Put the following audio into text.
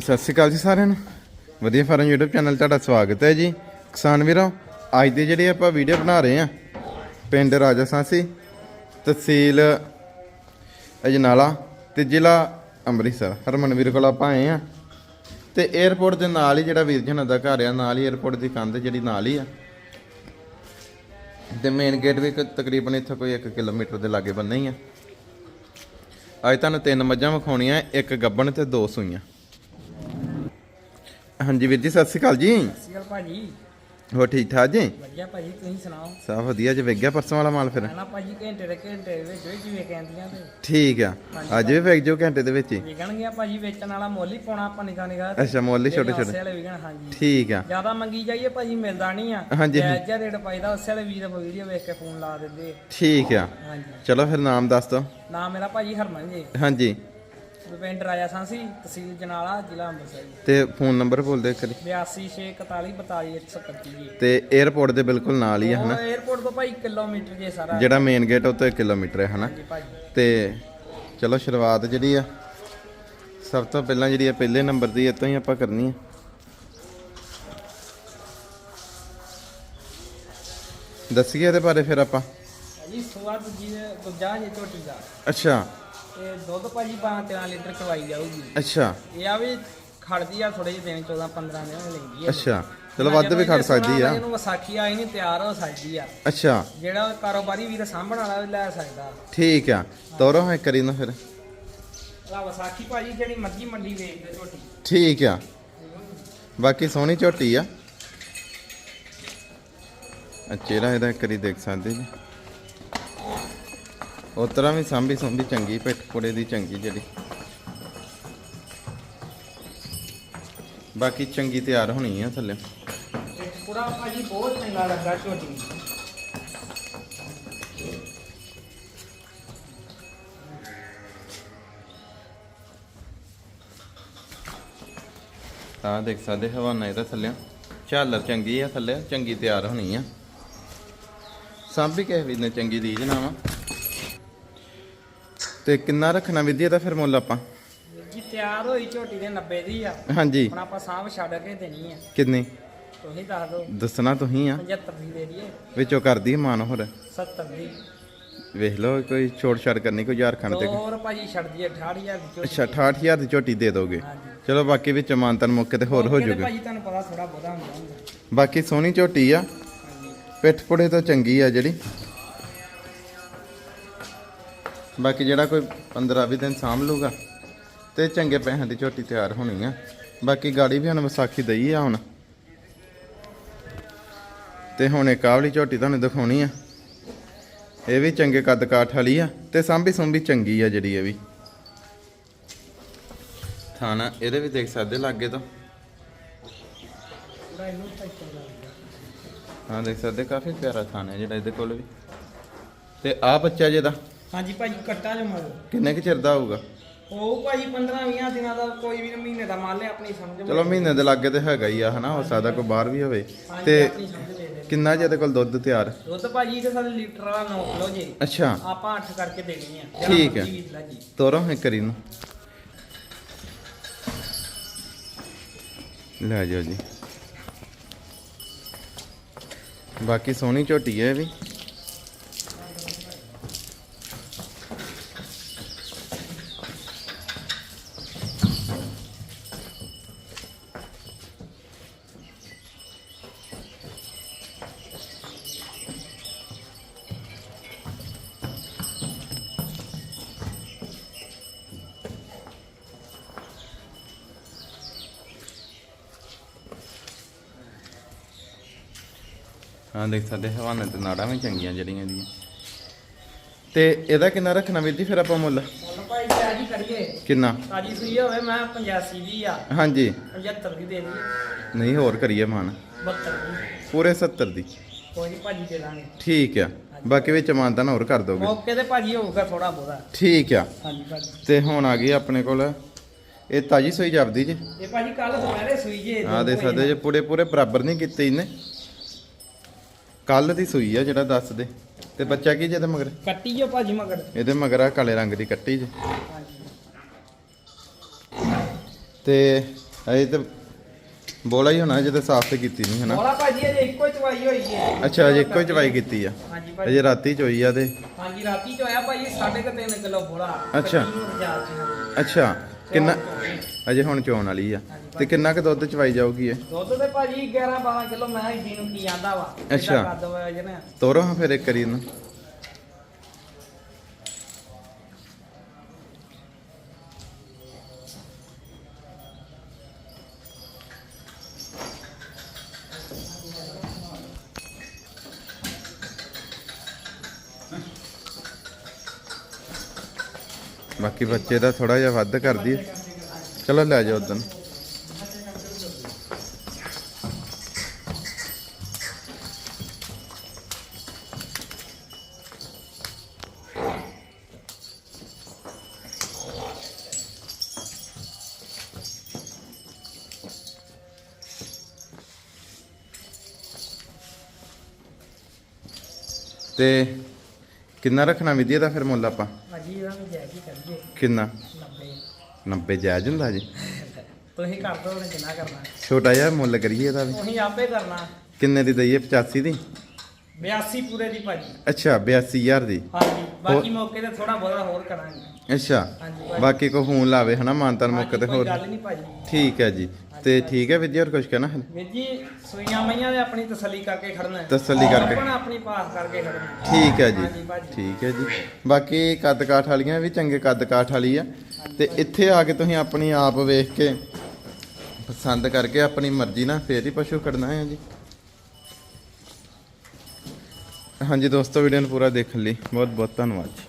ਸਤਿ ਸ਼੍ਰੀ ਅਕਾਲ ਜੀ ਸਾਰਿਆਂ ਨੂੰ। ਵਧੀਆ ਫਾਰਮ YouTube ਚੈਨਲ ਤੁਹਾਡਾ ਸਵਾਗਤ ਹੈ ਜੀ। ਕਿਸਾਨ ਵੀਰੋ, ਅੱਜ ਦੇ ਜਿਹੜੇ ਆਪਾਂ ਵੀਡੀਓ ਬਣਾ ਰਹੇ ਆ ਪਿੰਡ ਰਾਜਸਾਂਸੀ ਤਹਿਸੀਲ ਅਜਨਾਲਾ ਤੇ ਜ਼ਿਲ੍ਹਾ ਅੰਮ੍ਰਿਤਸਰ। ਹਰਮਨ ਵੀਰ ਕੋਲ ਆਪਾਂ ਆਏ ਆ ਤੇ 에어ਪੋਰਟ ਦੇ ਨਾਲ ਹੀ ਜਿਹੜਾ ਵੀਰ ਜੀ ਦਾ ਘਰ ਆ, ਨਾਲ ਹੀ 에어ਪੋਰਟ ਦੀ ਕੰਧ ਜਿਹੜੀ ਨਾਲ ਹੀ ਆ। ਤੇ ਮੇਨ ਗੇਟ ਵੀ ਤਕਰੀਬਨ ਇੱਥੋਂ ਕੋਈ 1 ਕਿਲੋਮੀਟਰ ਦੇ ਲਾਗੇ ਬੰਨੇ ਹੀ ਆ। ਅੱਜ ਤੁਹਾਨੂੰ ਤਿੰਨ ਮੱਝਾਂ ਵਿਖਾਉਣੀਆਂ, ਇੱਕ ਗੱਬਣ ਤੇ ਦੋ ਸੂਈਆਂ। ਹਾਂਜੀ ਵੀਰ ਜੀ ਸਤਿ ਸ਼੍ਰੀ ਅਕਾਲ ਜੀ। ਸਤਿ ਸ਼੍ਰੀ ਅਕਾਲ ਭਾਜੀ। ਹੋ ਠੀਕ ਠਾਕ ਜੀ? ਵਧੀਆ ਭਾਜੀ ਤੁਸੀਂ ਸੁਣਾਓ? ਸਭ ਵਧੀਆ ਜੀ ਵੇਖ ਗਿਆ ਪਰਸੋਂ ਵਾਲਾ ਮਾਲ ਫਿਰ? ਨਾ ਭਾਜੀ ਘੰਟੇ ਦੇ ਘੰਟੇ ਦੇ ਵਿੱਚ ਵਿੱਚ ਵੇਖ ਆਂਦੀਆਂ ਤੇ। ਠੀਕ ਆ ਅੱਜ ਵੀ ਵੇਖ ਜਾਓ ਘੰਟੇ ਦੇ ਵਿੱਚ ਹੀ। ਵਿਕਣਗੀਆਂ ਭਾਜੀ ਵੇਚਣ ਵਾਲਾ ਮੁੱਲ ਹੀ ਪਾਉਣਾ ਆਪਾਂ ਨਿਕਾ ਨਿਕਾ। ਅੱਛਾ ਮੁੱਲ ਹੀ ਛੋਟੇ ਛੋਟੇ। ਵਾਲੇ ਵਿਕਣ ਹਾਂਜੀ। ਠੀਕ ਆ। ਜ਼ਿਆਦਾ ਮੰਗੀ ਜਾਈਏ ਭਾਜੀ ਮਿਲਦਾ ਨਹੀਂ ਆ। ਹਾਂਜੀ। ਜਿਹਾ ਰੇਟ ਪਾਈਦਾ ਉਸੇ ਵਾਲੇ ਵੀਰ ਵੀਡੀਓ ਵੇਖ ਕੇ ਫੋਨ ਲਾ ਦਿੰਦੇ। ਠੀਕ ਆ। ਹਾਂਜੀ। ਚਲੋ ਫਿਰ ਨਾਮ ਦੱਸ ਦਿਓ। ਨਾਮ ਮੇਰਾ ਭਾਜੀ ਹਰਮਨ ਜੀ। ਹਾਂਜੀ। ਭੁਪਿੰਦਰ ਰਾਜਾ ਸੰਸੀ ਤਹਿਸੀਲ ਜਨਾਲਾ ਜ਼ਿਲ੍ਹਾ ਅੰਮ੍ਰਿਤਸਰ ਤੇ ਫੋਨ ਨੰਬਰ ਭੁੱਲ ਦੇ ਕਰੀ 8264442131 ਤੇ 에어ਪੋਰਟ ਦੇ ਬਿਲਕੁਲ ਨਾਲ ਹੀ ਹੈ ਹਨਾ? 에어ਪੋਰਟ ਤੋਂ ਭਾਈ ਕਿਲੋਮੀਟਰ ਜੇ ਸਾਰਾ। ਜਿਹੜਾ ਮੇਨ ਗੇਟ ਉਹ ਕਿਲੋਮੀਟਰ ਹੈ ਹਨਾ? ਤੇ ਚਲੋ ਸ਼ੁਰੂਆਤ ਜਿਹੜੀ ਆ ਸਭ ਤੋਂ ਪਹਿਲਾਂ ਜਿਹੜੀ ਆ ਪਹਿਲੇ ਨੰਬਰ ਦੀ ਇਤੋਂ ਹੀ ਆਪਾਂ ਕਰਨੀ ਆ। ਦੱਸੀਏ ਇਹਦੇ ਬਾਰੇ ਫਿਰ ਆਪਾਂ। ਜੀ ਸੁਆਦ ਜੀ ਗੁਜਾਜ ਝੋਟੀ ਦਾ। ਅੱਛਾ। ਤੇ ਦੁੱਧ ਭਾਜੀ 12 13 ਲੀਟਰ ਖਵਾਈ ਜਾਊਗੀ। ਅੱਛਾ। ਇਹ ਆ ਵੀ ਖੜਦੀ ਆ ਥੋੜੇ ਜਿਹੇ ਦਿਨ 14 15 ਦਿਨ ਲੈਂਦੀ ਆ। ਅੱਛਾ। ਚਲੋ ਵੱਧ ਵੀ ਖੜ ਸਕਦੀ ਆ। ਇਹਨੂੰ ਵਿਸਾਖੀ ਆਈ ਨਹੀਂ ਤਿਆਰ ਹੋ ਸਕਦੀ ਆ। ਅੱਛਾ। ਜਿਹੜਾ ਕਾਰੋਬਾਰੀ ਵੀਰ ਸਾਂਭਣ ਵਾਲਾ ਵੀ ਲੈ ਸਕਦਾ। ਠੀਕ ਆ। ਤੋਰੋ ਹੈ ਕਰੀ ਨਾ ਫਿਰ। ਆ ਵਿਸਾਖੀ ਭਾਜੀ ਜਿਹੜੀ ਮੱਝੀ ਮੰਡੀ ਵੇਚਦੇ ਝੋਟੀ। ਠੀਕ ਆ। ਬਾਕੀ ਸੋਹਣੀ ਝੋਟੀ ਆ। ਚਿਹਰਾ ਇਹਦਾ ਦੇਖ ਸਕਦੇ ਜੀ। ਉਸ ਤਰ੍ਹਾਂ ਵੀ ਸਾਂਭੀ ਸੁੰਭੀ ਚੰਗੀ ਪਿੱਠ ਪੁੜੇ ਦੀ ਚੰਗੀ ਜਿਹੜੀ। ਬਾਕੀ ਚੰਗੀ ਤਿਆਰ ਹੋਣੀ ਆ ਥੱਲੇ। ਪੂਰਾ ਭਾਜੀ ਬਹੁਤ ਚੰਗਾ ਲੱਗਾ ਝੋਟੀ। ਆ ਦੇਖ ਸਕਦੇ ਹਵਾਨਾ ਇਹਦਾ ਥੱਲੇ। ਝਾਲਰ ਚੰਗੀ ਆ ਥੱਲੇ ਚੰਗੀ ਤਿਆਰ ਹੋਣੀ ਆ। ਸਾਂਭੀ ਕਿਸੇ ਵੀ ਨੇ ਚੰਗੀ ਰੀਝ ਨਾ ਵਾ। ਤੇ ਕਿੰਨਾ ਰੱਖਣਾ ਵਿਧੀ ਇਹਦਾ ਫਿਰ ਮੁੱਲ ਆਪਾਂ? ਜੀ ਤਿਆਰ ਹੋਈ ਝੋਟੀ ਦੇ 90 ਦੀ ਆ। ਹਾਂਜੀ। ਹੁਣ ਆਪਾਂ ਸਾਂਭ ਛੱਡ ਕੇ ਦੇਣੀ ਆ। ਕਿੰਨੀ? ਤੁਸੀਂ ਦੱਸ ਦਿਓ। ਦੱਸਣਾ ਤੁਸੀਂ ਆ। 75 ਦੀ ਦੇ ਦਈਏ। ਵਿੱਚੋਂ ਕਰਦੀ ਮਾਨ ਹੋਰ। 70 ਦੀ। ਵੇਖ ਲਓ ਕੋਈ ਛੋੜ ਛਾੜ ਕਰਨੀ ਕੋਈ ਯਾਰ ਖੰਡ ਤੇ। ਹੋਰ ਭਾਜੀ ਛੱਡ ਦਈਏ 68000 ਦੀ ਝੋਟੀ। ਅੱਛਾ 68000 ਦੀ ਝੋਟੀ ਦੇ ਦੋਗੇ। ਚਲੋ ਬਾਕੀ ਵਿੱਚ ਮਾਨਤਨ ਮੌਕੇ ਤੇ ਹੋਰ ਹੋ ਜਾਊਗਾ। ਭਾਜੀ ਤੁਹਾਨੂੰ ਪਤਾ ਥੋੜਾ ਬਹੁਤਾ ਹੁੰਦਾ। ਬਾਕੀ ਸੋਹਣੀ ਝੋਟੀ ਆ। ਪਿੱਠ ਪੁੜੇ ਤੋਂ ਚੰਗੀ ਆ ਜਿਹੜੀ। ਬਾਕੀ ਜਿਹੜਾ ਕੋਈ 15 20 ਦਿਨ ਸਾਂਭ ਲੂਗਾ ਤੇ ਚੰਗੇ ਪੈਸਿਆਂ ਦੀ ਝੋਟੀ ਤਿਆਰ ਹੋਣੀ ਆ। ਬਾਕੀ ਗਾੜੀ ਵੀ ਹੁਣ ਵਿਸਾਖੀ ਦਈ ਆ ਹੁਣ। ਤੇ ਹੁਣ ਇੱਕ ਆਹ ਝੋਟੀ ਤੁਹਾਨੂੰ ਦਿਖਾਉਣੀ ਆ। ਇਹ ਵੀ ਚੰਗੇ ਕੱਦ ਕਾਠ ਵਾਲੀ ਆ ਤੇ ਸਾਂਭੀ ਸੁੰਭੀ ਚੰਗੀ ਆ ਜਿਹੜੀ ਇਹ ਵੀ। ਥਾਣਾ, ਇਹਦੇ ਵੀ ਦੇਖ ਸਕਦੇ ਲਾਗੇ ਤੋਂ। ਹਾਂ, ਦੇਖ ਸਕਦੇ, ਕਾਫੀ ਪਿਆਰਾ ਥਾਣਾ ਜਿਹੜਾ ਇਹਦੇ ਕੋਲ ਵੀ। ਤੇ ਆ ਬੱਚਾ ਜਿਹਦਾ। ਹਾਂਜੀ ਭਾਜੀ ਕੱਟਾ ਜੋ ਮਾਰੋ। ਕਿੰਨੇ ਕੁ ਚਿਰ ਦਾ ਹੋਊਗਾ? ਉਹ ਭਾਜੀ 15 20 ਦਿਨਾਂ ਦਾ ਕੋਈ ਵੀ ਮਹੀਨੇ ਦਾ ਮਾਲ ਹੈ ਆਪਣੀ ਸਮਝ ਵਿੱਚ। ਚਲੋ ਮਹੀਨੇ ਦੇ ਲਾਗੇ ਤੇ ਹੈਗਾ ਹੀ ਆ ਹਨਾ ਹੋ ਸਕਦਾ ਕੋਈ ਬਾਹਰ ਵੀ ਹੋਵੇ। ਹਾਂਜੀ, ਤੇ ਆਪਣੀ ਸਮਝ ਦੇ ਦੇ ਕਿੰਨਾ ਜਿਹਦੇ ਕੋਲ ਦੁੱਧ ਤਿਆਰ? ਦੁੱਧ ਭਾਜੀ ਤੇ ਸਾਡੇ ਲੀਟਰ ਵਾਲਾ 9 ਕਿਲੋ ਜੀ। ਅੱਛਾ। ਆਪਾਂ 8 ਕਰਕੇ ਦੇਣੀ ਆ। ਠੀਕ ਹੈ। ਜੀ ਵੀਰ ਲਾ ਜੀ। ਤੋਰੋ ਹੈ ਕਰੀ ਨੂੰ ਲੈ ਜਾਓ ਜੀ। ਬਾਕੀ ਸੋਹਣੀ ਝੋਟੀ ਹੈ ਇਹ ਵੀ। ਹਾਂ ਦੇਖ ਸਕਦੇ ਹਵਾਨੇ ਤੇ ਨਾੜਾਂ ਵੀ ਚੰਗੀਆਂ ਜਿਹੜੀਆਂ ਇਹਦੀਆਂ। ਤੇ ਇਹਦਾ ਕਿੰਨਾ ਰੱਖਣਾ ਵੀਰ ਜੀ ਫਿਰ ਆਪਾਂ ਮੁੱਲ? ਹੁਣ ਭਾਈ ਜੀ ਕਰੀਏ। ਕਿੰਨਾ? ਤਾਜੀ ਸੂਈ ਹੋਵੇ ਮੈਂ 85 ਦੀ ਆ। ਹਾਂਜੀ। 75 ਦੀ ਦੇ ਦਈਏ। ਨਹੀਂ ਹੋਰ ਕਰੀਏ ਮਾਨ। 72 ਦੀ ਪੂਰੇ 70 ਦੀ। ਕੋਈ ਨਹੀਂ ਭਾਜੀ ਦੇ ਦਾਂਗੇ। ਠੀਕ ਆ। ਬਾਕੀ ਵਿੱਚ ਮਾਨਤਾਨ ਹੋਰ ਕਰ ਦੋਗੇ। ਮੌਕੇ ਤੇ ਭਾਜੀ ਹੋਊਗਾ ਥੋੜਾ ਬਹੁਤਾ। ਠੀਕ ਆ। ਹਾਂਜੀ ਭਾਜੀ। ਤੇ ਹੁਣ ਆ ਗਈ ਆਪਣੇ ਕੋਲ। ਇਹ ਤਾਜੀ ਸੋਈ ਜਾਪਦੀ ਜੀ। ਇਹ ਭਾਜੀ ਕੱਲ ਦੁਪਹਿਰੇ ਸੂਈ ਜੇ ਆ ਦੇ ਸਕਦੇ ਜੇ ਪੂਰੇ ਪੂਰੇ ਬਰਾਬਰ ਨਹੀਂ ਕੀਤੇ ਇਹਨੇ। ਕੱਲ ਦੀ ਸੂਈ ਆ ਜਿਹੜਾ ਦੱਸ ਦੇ। ਤੇ ਬੱਚਾ ਕੀ ਜਿਹਦੇ ਮਗਰ? ਕੱਟੀ ਜੋ ਭਾਜੀ ਮਗਰ। ਇਹਦੇ ਮਗਰ ਆ ਕਾਲੇ ਰੰਗ ਦੀ ਕੱਟੀ ਜੀ। ਤੇ ਇਹ ਤੇ ਬੋਲਾ ਹੀ ਹੋਣਾ ਜਦੋਂ ਸਾਫ਼ ਤੇ ਕੀਤੀ ਨਹੀਂ ਹਨਾ? ਬੋਲਾ ਭਾਜੀ ਅਜੇ ਇੱਕੋ ਚਵਾਈ ਹੋਈ ਹੈ। ਅੱਛਾ ਅਜੇ ਇੱਕੋ ਚਵਾਈ ਕੀਤੀ ਆ। ਹਾਂਜੀ ਭਾਜੀ। ਅਜੇ ਰਾਤੀ ਚੋਈ ਆ ਤੇ? ਹਾਂਜੀ ਰਾਤੀ ਚ ਹੋਇਆ ਭਾਜੀ 3.5 ਕਿਲੋ ਬੋਲਾ। ਅੱਛਾ। ਅੱਛਾ ਕਿੰਨਾ। ਅਜੇ ਹੁਣ ਚੋਣ ਵਾਲੀ ਆ। ਹਾਂਜੀ ਤੇ ਕਿੰਨਾ ਕੁ ਦੁੱਧ ਚਵਾਈ ਜਾਊਗੀ ਇਹ? ਦੁੱਧ ਤੇ ਭਾਜੀ 11 12 ਕਿਲੋ ਮੈਂ ਹੀ ਨੂੰ ਕੀ ਆਂਦਾ ਵਾ। ਅੱਛਾ। ਕੱਦ ਵਾ ਜਿਹਨੇ ਤੋਰੋ ਹਾਂ ਫਿਰ ਇੱਕ ਕਰੀ ਨੂੰ ਬਾਕੀ ਬੱਚੇ ਦਾ ਥੋੜਾ ਜਿਹਾ ਵੱਧ ਕਰਦੀ ਚਲੋ ਲੈ ਜਾਓ ਉਦੋਂ ਤੇ ਕਿੰਨਾ ਰੱਖਣਾ ਵਿਧੀ ਇਹਦਾ ਫਿਰ ਮੁੱਲ ਆਪਾਂ ਭਾਜੀ ਇਹਦਾ ਵੀ ਜੈ ਕੀ ਕਰੀਏ ਕਿੰਨਾ 90 90 ਜਾਇਜ਼ ਹੁੰਦਾ ਜੀ। ਤੁਸੀਂ ਕਰ ਦੋ ਉਹਨੇ ਕਿੰਨਾ ਕਰਨਾ। ਛੋਟਾ ਜਿਹਾ ਮੁੱਲ ਕਰੀਏ ਇਹਦਾ ਵੀ। ਤੁਸੀਂ ਆਪੇ ਕਰਨਾ। ਕਿੰਨੇ ਦੀ ਦਈਏ? 85 ਦੀ? 82 ਪੂਰੇ ਦੀ ਭਾਜੀ। ਅੱਛਾ 82000 ਦੀ। ਹਾਂਜੀ ਬਾਕੀ ਮੌਕੇ ਤੇ ਥੋੜਾ ਬਹੁਤਾ ਹੋਰ ਕਰਾਂਗੇ। ਅੱਛਾ ਬਾਕੀ ਕੋ ਫੋਨ ਲਾਵੇ ਹਨਾ ਮਾਨਤਨ ਮੌਕੇ ਤੇ ਹੋਰ। ਗੱਲ ਨਹੀਂ ਭਾਜੀ। ਠੀਕ ਹੈ ਜੀ। ਤੇ ਠੀਕ ਹੈ ਹੋਰ ਕੁਝ ਕਹਿਣਾ ਹੈ? ਵੀਰ ਜੀ ਸੂਈਆਂ ਮਈਆਂ ਦੇ ਆਪਣੀ ਤਸੱਲੀ ਕਰਕੇ ਖੜਨਾ ਹੈ। ਤਸੱਲੀ ਕਰਕੇ। ਆਪਣਾ ਆਪਣੀ ਪਾਸ ਕਰਕੇ ਖੜਨਾ। ਠੀਕ ਹੈ ਜੀ। ਠੀਕ ਹੈ ਜੀ। ਬਾਕੀ ਕੱਦ ਕਾਠ ਵਾਲੀਆਂ ਵੀ ਚੰਗੇ ਕੱਦ ਕਾਠ ਵਾਲੀ ਆ। ਤੇ ਇੱਥੇ ਆ ਕੇ ਤੁਸੀਂ ਆਪਣੀ ਆਪ ਵੇਖ ਕੇ ਪਸੰਦ ਕਰਕੇ ਆਪਣੀ ਮਰਜ਼ੀ ਨਾਲ ਫੇਰ ਹੀ ਪਸ਼ੂ ਕੱਢਣਾ ਹੈ ਜੀ। ਹਾਂਜੀ ਦੋਸਤੋ ਵੀਡੀਓ ਨੂੰ ਪੂਰਾ ਦੇਖਣ ਲਈ ਬਹੁਤ ਬਹੁਤ ਧੰਨਵਾਦ ਜੀ।